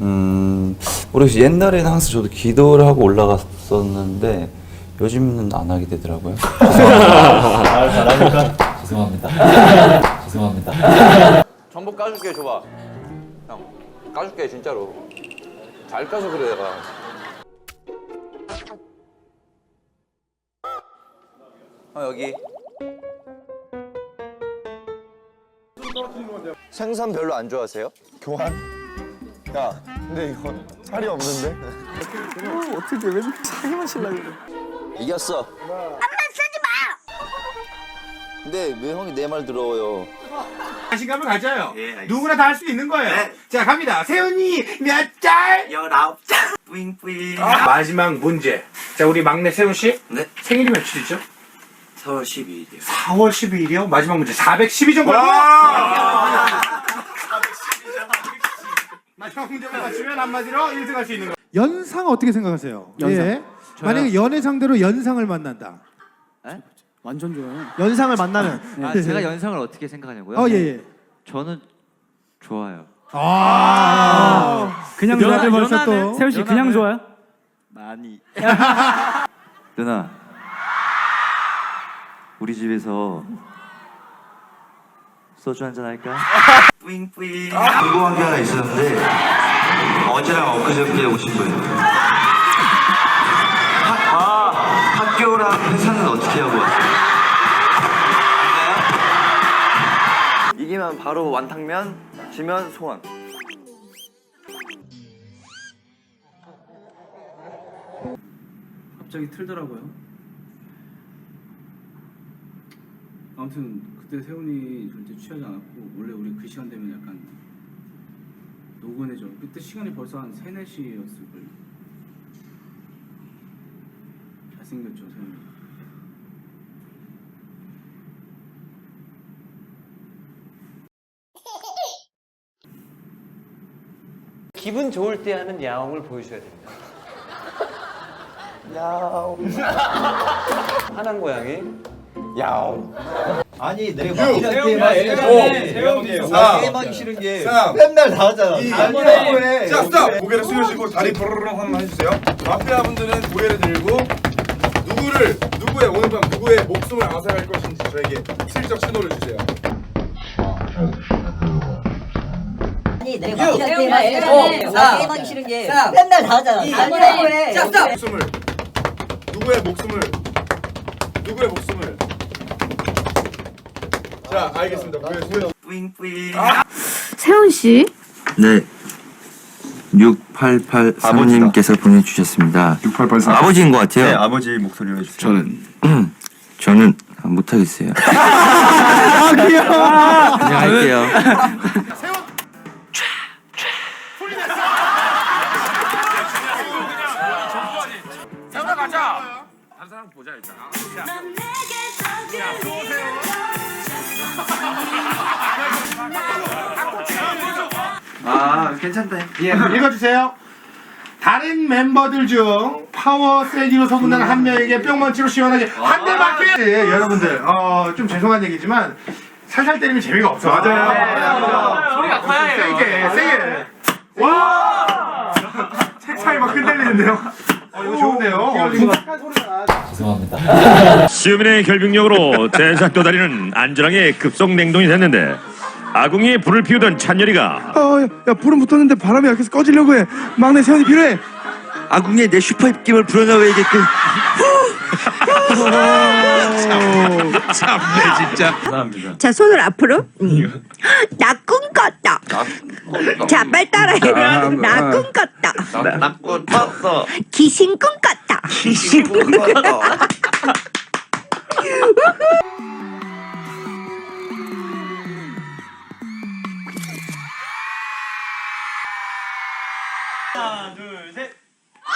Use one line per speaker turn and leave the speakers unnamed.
음, 모르겠어요. 옛날에는 항상 저도 기도를 하고 올라갔었는데 요즘은 안 하게 되더라고요. 죄송합니다. 죄송합니다. 전복 까줄게 줘봐. 형, 까줄게 진짜로. 잘 까서 그래 내가. 어 여기. 생선 별로 안 좋아하세요?
교환? 야, 근데 이거 살이 없는데?
이겼어. 한번 쓰지 마. 근데 왜 형이 내 말 들어요?
자신감을 가져요. 누구나 다 할 수 있는 거예요. 자, 갑니다. 세훈이 몇 짤?
열아홉 장 뿌잉뿌잉
마지막 문제. 자, 우리 막내 세훈 씨.
네.
생일이 며칠이죠?
4월 12일이요
4월 12일이요? 마지막 문제. 412점 걸고. 마지막 문제만 맞추면 한마디로 1등 할 수 있는 거.
연상 어떻게 생각하세요? 예. 만약에 연애 상대로 연상을 만난다.
완전 좋아요.
연상을 만나면.
아, 제가 연상을 어떻게 생각하냐고요?
어, 예, 예.
저는 좋아요.
아.
그냥
누나들
좋아요.
벌써 또.
세훈 씨 그냥 좋아요?
많이. 누나, 우리 집에서 소주 한잔 할까?
뿌잉뿌잉 궁금한 게 하나 있었는데 어제랑 엊그저께 오신 분 학, 아, 학교랑 회사는 어떻게 하고 왔어요?
이기면 바로 완탕면, 지면 소원.
갑자기 틀더라고요. 아무튼 그때 세훈이 절대 취하지 않았고 원래 우리 그 시간 되면 약간 노곤해져. 그때 시간이 벌써 한 3, 4시였을 거예요. 잘생겼죠, 세훈이.
기분 좋을 때 하는 야옹을 보여줘야 됩니다. 야옹. 하남 고양이.
야옹.
아니 내가
게임하기 싫은 게 맨날 다 하잖아. 한번 해.
자, 스탑! 고개를 숙여주고 다리 버르르 한번 해주세요. 마피아 분들은 고개를 들고 누구를 누구의 오늘 밤 누구의 목숨을 앗아갈 것인지 저에게 슬쩍 신호를 주세요.
아니 내가 마피아 게임 하 게임하기 싫은 게 맨날 다 하잖아. 한번 해.
목숨을 누구의 목숨을 누구의 목숨을 자, 알겠습니다.
뿌잉뿌잉
세훈 씨.
네 6883님께서 보내주셨습니다
6884.
아버지인 것 같아요
네, 아버지 목소리로 해주세요.
저는 저는 못하겠어요 그냥 할게요
세훈아 가자. 다른 사람 보자 일단.
아 괜찮다.
예, 읽어주세요. 다른 멤버들 중 파워 세기로 소문난 한 명에게 뿅망치로 시원하게 한 대 맞게. 예, 여러분들 어, 좀 죄송한 얘기지만 살살 때리면 재미가 없어. 맞아요. 소리가 커야 해요. 세게 세게. 와! 책상이 막 흔들리는데요? 어, 이거 좋은데요? 어,
죄송합니다.
시우민의 결빙력으로 제작 도다리는 안전하게 급속 냉동이 됐는데 아궁이에 불을 피우던 찬열이가
어, 야, 불은 붙었는데 바람이 약해서 꺼지려고 해. 막내 세훈이 필요해.
아궁이에 내 슈퍼 입김을 불어넣어야겠군
자 손을 앞으로. 나 꿈 꿨다. 자 빨리 따라해. 나 꿈 꿨다.
낙꽃 떴어
귀신 꿈 꿨다.
하 나둘